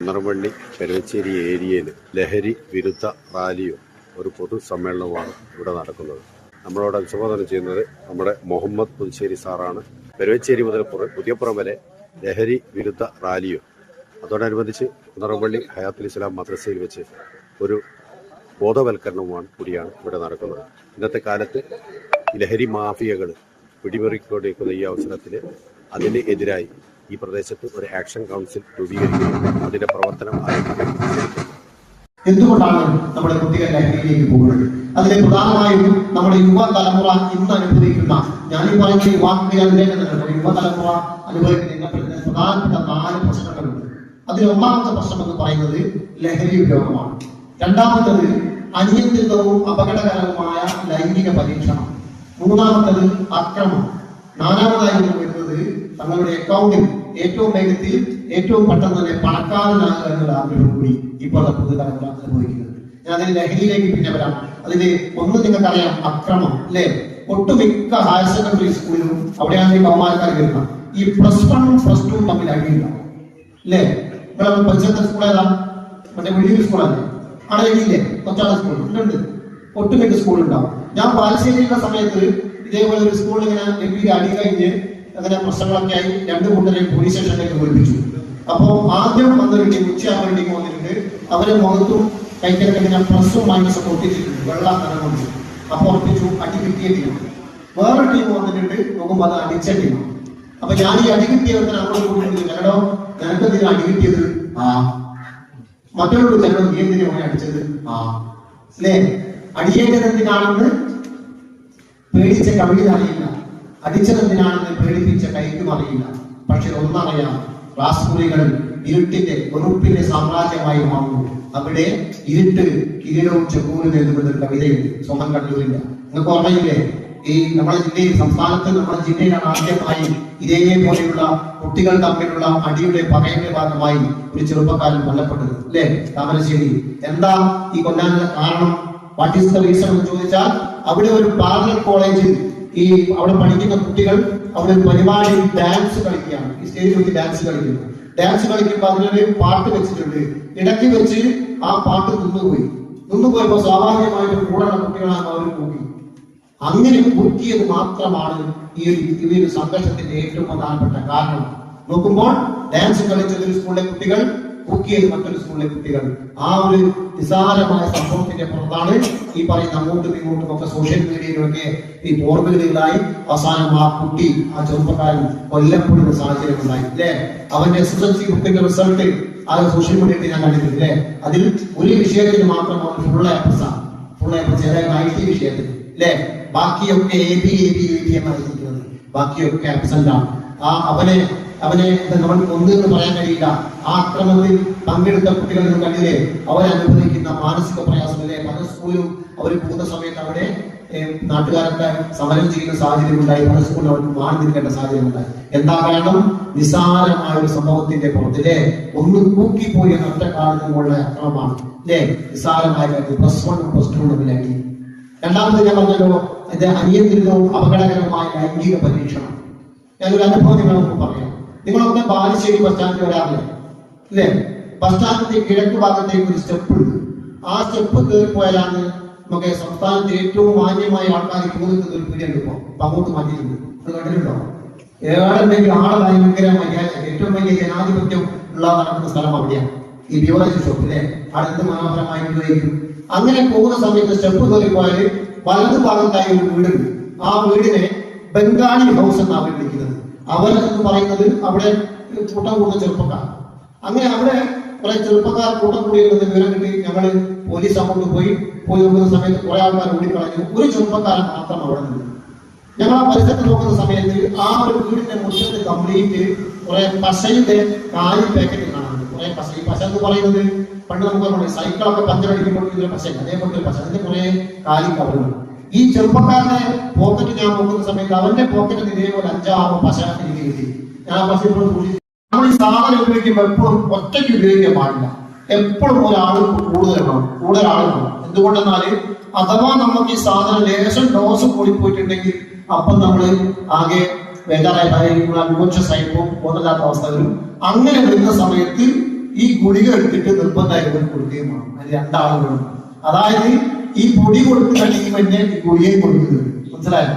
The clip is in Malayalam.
കുന്നറവള്ളി പെരുവച്ചേരി ഏരിയയിൽ ലഹരി വിരുദ്ധ റാലിയോ ഒരു പൊതു സമ്മേളനവുമാണ് ഇവിടെ നടക്കുന്നത്. നമ്മളോട് അഭിസംബോധന ചെയ്യുന്നത് നമ്മുടെ മുഹമ്മദ് പുതുശ്ശേരി സാറാണ്. പെരുവച്ചേരി മുതൽ പുറ- പുതിയപ്പുറം വരെ ലഹരി വിരുദ്ധ റാലിയോ അതോടനുബന്ധിച്ച് കുന്നറവള്ളി ഹയാത്തുൽ ഇസ്ലാം മദ്രസയിൽ വെച്ച് ഒരു ബോധവൽക്കരണവുമാണ് കൂടിയാണ് ഇവിടെ നടക്കുന്നത്. ഇന്നത്തെ കാലത്ത് ലഹരി മാഫിയകൾ പിടിമുറിക്കൊണ്ടിരിക്കുന്ന ഈ അവസരത്തിൽ അതിന് എതിരായി ഈ പ്രദേശത്ത് ഒരു ആക്ഷൻ കൗൺസിൽ രൂപീകരിക്കുന്നു. അതിന്റെ പ്രവർത്തനം ആരംഭിക്കുകയും എന്തുകൊണ്ടാണ് നമ്മുടെ കുട്ടികൾ ലഹരിയിലേക്ക് പോകുന്നത്? അതിലെ പ്രധാനമായും നമ്മുടെ യുവ തലമുറ ഇന്ന് അനുഭവിക്കുന്ന ഈ പറയുന്ന ഈ വാക്കുകൾ നമ്മുടെ യുവ യുവതലമുറ അനുഭവിക്കുന്ന പ്രധാനപ്പെട്ട നാല് പ്രശ്നങ്ങളുണ്ട്. അതിൽ ഒന്നാമത്തെ പ്രശ്നം എന്ന് പറയുന്നത് ലഹരി ഉപയോഗമാണ്. രണ്ടാമത്തത് അനിയന്ത്രിതവും അപകടകരവുമായ ലൈംഗിക പരീക്ഷണം. മൂന്നാമത്തത് അക്രമം. നാലാമതായി തങ്ങളുടെ അക്കൗണ്ടിൽ ഏറ്റവും വേഗത്തിൽ ഏറ്റവും പെട്ടെന്ന് തന്നെ പണക്കാരനാകുക എന്നുള്ള ആഗ്രഹം കൂടി ഇപ്പോഴത്തെ പുതുതലമുറ അനുഭവിക്കുന്നത്. ഞാൻ അതിന് ലഹരിയിലേക്ക് പിന്നെ വരാം. അതിന് ഒന്ന് നിങ്ങൾക്കറിയാം അക്രമം അല്ലേ? ഒട്ടുമിക്ക ഹയർ സെക്കൻഡറി സ്കൂളിലും അവിടെയാണ് ഈ ബഹുമാനക്കാർ വരുന്നത് ഈ പ്ലസ് വൺ പ്ലസ് ടു തമ്മിൽ അടിയുണ്ടാവും അല്ലേ? നിങ്ങളെ പഞ്ചായത്ത് സ്കൂൾ ഏതാ? മറ്റേ വലിയൊരു സ്കൂളല്ലേ അവിടെ എഴുതിയില്ലേ കൊച്ചാള സ്കൂൾ ഉണ്ട് ഒട്ടുമിക്ക സ്കൂൾ ഉണ്ടാവും. ഞാൻ പാലശ്ശേരിയിലുള്ള സമയത്ത് ഇതേപോലെ ഒരു സ്കൂളിൽ ഇങ്ങനെ ഗംഭീര അടി കഴിഞ്ഞ് അങ്ങനെ പ്രശ്നങ്ങളൊക്കെ ആയി രണ്ട് കൂട്ടരെയും പോലീസ് സ്റ്റേഷനിലേക്ക് വിളിപ്പിച്ചു അപ്പോ ആദ്യം വന്നൊരു ടീം ഉച്ചയാകുമ്പോൾ ടീം വന്നിട്ടുണ്ട്. അവരെ മുഖത്തും കൈക്കൊക്കെ ഇങ്ങനെ ഒക്കെ ഒട്ടിച്ചിട്ടുണ്ട് വെള്ളം കനം കൊണ്ട്. അപ്പൊ ഉറപ്പിച്ചു അടി കിട്ടിയ ടീം വേറെ ടീം വന്നിട്ടുണ്ട്. നോക്കുമ്പോൾ അത് അടിച്ച ടീമാണ് അപ്പൊ ഞാൻ ഈ അടി കിട്ടിയവർക്ക് അങ്ങോട്ട് ഞങ്ങളോ ഞങ്ങൾക്കെന്തിനാ അടി കിട്ടിയത്? ആ. മറ്റുള്ളവർ ചിലർ നീ എന്തിനു അടിച്ചത്? ആ. അല്ലേ? അടിയേണ്ടത് എന്തിനാണെന്ന് പേടിച്ച കവിത അറിയില്ല. അടിച്ചത് എന്തിനാണെന്ന് പേടിപ്പിച്ച കൈക്കും അറിയില്ല. പക്ഷെ ഒന്നറിയാം ക്ലാസ് മുറികൾ ഇരുട്ടിന്റെ വെറുപ്പിന്റെ സാമ്രാജ്യമായി മാറുന്നു. അവിടെ ഇരുട്ട് കിരീടവും ചെക്കൂരും എഴുതുന്ന ഒരു കവിതയുണ്ട് സോമൻ നിങ്ങൾക്ക് ഓർമ്മയില്ലേ? ഈ നമ്മുടെ ജില്ലയിൽ സംസ്ഥാനത്ത് നമ്മുടെ ജില്ലയിലാണ് ആദ്യമായി ഇതേപോലെയുള്ള കുട്ടികൾ തമ്മിലുള്ള അടിയുടെ പകയുടെ ഭാഗമായി ഒരു ചെറുപ്പക്കാരൻ കൊല്ലപ്പെട്ടത് അല്ലേ? താമരശ്ശേരി. എന്താ ഈ കൊല്ലാനുള്ള കാരണം? വാട്ട് ദ റീസൺ എന്ന് ചോദിച്ചാൽ അവിടെ ഒരു പാർലർ കോളേജിൽ ഈ അവിടെ പഠിക്കുന്ന കുട്ടികൾ അവിടെ ഒരു പരിപാടി ഡാൻസ് കളിക്കുകയാണ്. ഈ സ്റ്റേജിൽ വെച്ച് ഡാൻസ് കളിക്കുന്നു. ഡാൻസ് കളിക്കുമ്പോൾ അതിനൊരു പാട്ട് വെച്ചിട്ടുണ്ട്. ഇടയ്ക്ക് വെച്ച് ആ പാട്ട് നിന്നുപോയി. നിന്നുപോയപ്പോൾ സ്വാഭാവികമായിട്ട് കൂടെ കുട്ടികളാണ് അവർ കൂടി. അങ്ങനെ കുറുക്കിയത് മാത്രമാണ് ഈ ഒരു ഈ ഒരു സംഘർഷത്തിന്റെ ഏറ്റവും പ്രധാനപ്പെട്ട കാരണം. നോക്കുമ്പോൾ ഡാൻസ് കളിച്ചത് ഒരു സ്കൂളിലെ കുട്ടികൾ കുക്കിയത് മറ്റൊരു സ്കൂളിലെ കുട്ടികൾ ആ ഒരു നിസാരമായ സംഭവത്തിന്റെ പുറത്താണ് ഈ പറയുന്ന അങ്ങോട്ടും ഇങ്ങോട്ടും ഒക്കെ സോഷ്യൽ മീഡിയയിലൊക്കെ ഈ ഓർമ്മകളിലായി അവസാനം ആ കുട്ടി ആ ചെറുപ്പക്കാരൻ കൊല്ലപ്പെടുന്ന സാഹചര്യം ഉണ്ടായി. അല്ലേ അവന്റെ എസ് എസ് എൽ സി ബുക്കിന്റെ റിസൾട്ട് ആ സോഷ്യൽ മീഡിയയിൽ ഞാൻ കണ്ടിട്ടില്ലേ അതിൽ ഒരു വിഷയത്തിന് മാത്രം അവൻ ഫുൾ എ ആണ് ഫുൾ എ ഏതായാലും ഐ ടി വിഷയത്തിൽ അല്ലേ ബാക്കിയൊക്കെ ബാക്കിയൊക്കെ ആണ്. ആ അവനെ അവനെ നമ്മൾ എന്ന് പറയാൻ കഴിയില്ല. ആ അക്രമത്തിൽ പങ്കെടുത്ത കുട്ടികളുടെ കണ്ണിലെ അവരനുഭവിക്കുന്ന മാനസിക പ്രയാസമില്ലേ പല സ്കൂളിലും അവർ പോകുന്ന സമയത്ത് അവിടെ നാട്ടുകാരൊക്കെ സമരം ചെയ്യുന്ന സാഹചര്യം ഉണ്ടായി. പല സ്കൂളിൽ അവർക്ക് സാഹചര്യം ഉണ്ടായി. എന്താ കാരണം? നിസാരമായ ഒരു സംഭവത്തിന്റെ പുറത്തിലെ ഒന്ന് കൂക്കിപ്പോയി എന്ന ഒറ്റ കാലത്തിനുള്ള അക്രമമാണ് അല്ലേ നിസാരമായ കാര്യത്തിൽ പ്ലസ് വണ്ണും പ്ലസ് ടു രണ്ടാമത് ഞാൻ പറഞ്ഞല്ലോ അനിയന്ത്രിതവും അപകടകരവുമായ ലൈംഗിക പരീക്ഷണം. ഞാനൊരു അനുഭവം നിങ്ങൾക്ക് പറയാം. നിങ്ങളൊക്കെ ബാലുശ്ശേരി ബസ് സ്റ്റാൻഡിൽ വരാറില്ലേ? അല്ലേ ബസ് സ്റ്റാൻഡിന്റെ കിഴക്ക് ഭാഗത്തേക്ക് ഒരു സ്റ്റെപ്പ് ഉണ്ട്. ആ സ്റ്റെപ്പ് കയറി പോയാലാണ് നമുക്ക് സംസ്ഥാനത്തെ ഏറ്റവും മാന്യമായ ആൾക്കാർ ക്യൂ ഒരു പീടിയ ഉണ്ട് ഇപ്പൊ അപ്പൊ അങ്ങോട്ട് മാറ്റിയിട്ടുണ്ട് അത് കണ്ടിട്ടുണ്ടോ? ഏഴുണ്ടെങ്കിൽ ആളെ ഭയങ്കര മര്യാദ. ഏറ്റവും വലിയ ജനാധിപത്യം ഉള്ള നടക്കുന്ന സ്ഥലം അവിടെയാണ്. ഈ ബിയോളജി ഷോപ്പിലെ അവിടെ എന്ത് മനോഹരമായിട്ടുള്ളതായിരിക്കും അങ്ങനെ പോകുന്ന സമയത്ത് സ്റ്റെപ്പ് കയറി പോയാൽ വലതു ഭാഗത്തായി ഒരു വീടുണ്ട്. ആ വീടിനെ ബംഗാളി ഹൗസ് എന്നാണ് അവർ വിളിക്കുന്നത്. അവർ എന്ന് പറയുന്നത് അവിടെ കൂട്ടം കൂടുന്ന ചെറുപ്പക്കാർ. അങ്ങനെ അവിടെ കുറെ ചെറുപ്പക്കാർ കൂട്ടം കൂടിയിരുന്നത് വിവരം കിട്ടി. ഞങ്ങൾ പോലീസ് അങ്ങോട്ട് പോയി. പോയി നോക്കുന്ന സമയത്ത് കുറെ ആൾക്കാർ ഓടിക്കളഞ്ഞു. ഒരു ചെറുപ്പക്കാരൻ മാത്രം അവിടെ നിന്നു. ഞങ്ങൾ ആ പരിസരത്ത് നോക്കുന്ന സമയത്ത് ആ ഒരു വീടിന്റെ മുറ്റത്ത് കംപ്ലീറ്റ് കുറെ പശയുടെ കാലി പാക്കറ്റ് കാണാറുണ്ട് കുറെ പശ. പശ എന്ന് പറയുന്നത് പണ്ട് നമുക്ക് സൈക്കിളൊക്കെ പഞ്ചറടിക്കുമ്പോൾ ഇതിലെ പശ അതേപോലത്തെ ഒരു പശ. അതിന്റെ കുറെ കാലി കവറുകൾ. ഈ ചെറുപ്പക്കാരനെ പോക്കറ്റ് ഞാൻ നോക്കുന്ന സമയത്ത് അവന്റെ പോക്കറ്റിൽ ഇതേപോലെ അഞ്ചാറ് പശ എനിക്ക് കിട്ടി. ഞാൻ പശുപ്പോഴും സൂക്ഷിച്ചു നമ്മൾ ഈ സാധനം ഉപയോഗിക്കുമ്പോൾ എപ്പോഴും ഒറ്റയ്ക്ക് ഉപയോഗിക്കാൻ പാടില്ല. എപ്പോഴും ഒരാൾ കൂടുതൽ വേണം കൂടുതൽ ആൾ വേണം എന്തുകൊണ്ടെന്നാൽ അഥവാ നമുക്ക് ഈ സാധനം ലേശം ഡോസ് കൂടിപ്പോയിട്ടുണ്ടെങ്കിൽ അപ്പം നമ്മൾ ആകെ ബേജാറായി അൺകോൺഷ്യസ് ആയി പോകും അവസ്ഥ വരും. അങ്ങനെ വരുന്ന സമയത്ത് ഈ ഗുളിക എടുത്തിട്ട് നിർബന്ധമായിട്ടും കൊടുക്കുകയും വേണം. അതിന് രണ്ടാളുകളും അതായത് ഈ പൊടി കൊടുക്കുന്നുണ്ടെങ്കിൽ പിന്നെ ഈ ഗുളികയും കൊടുക്കുന്നത്? മനസ്സിലായോ?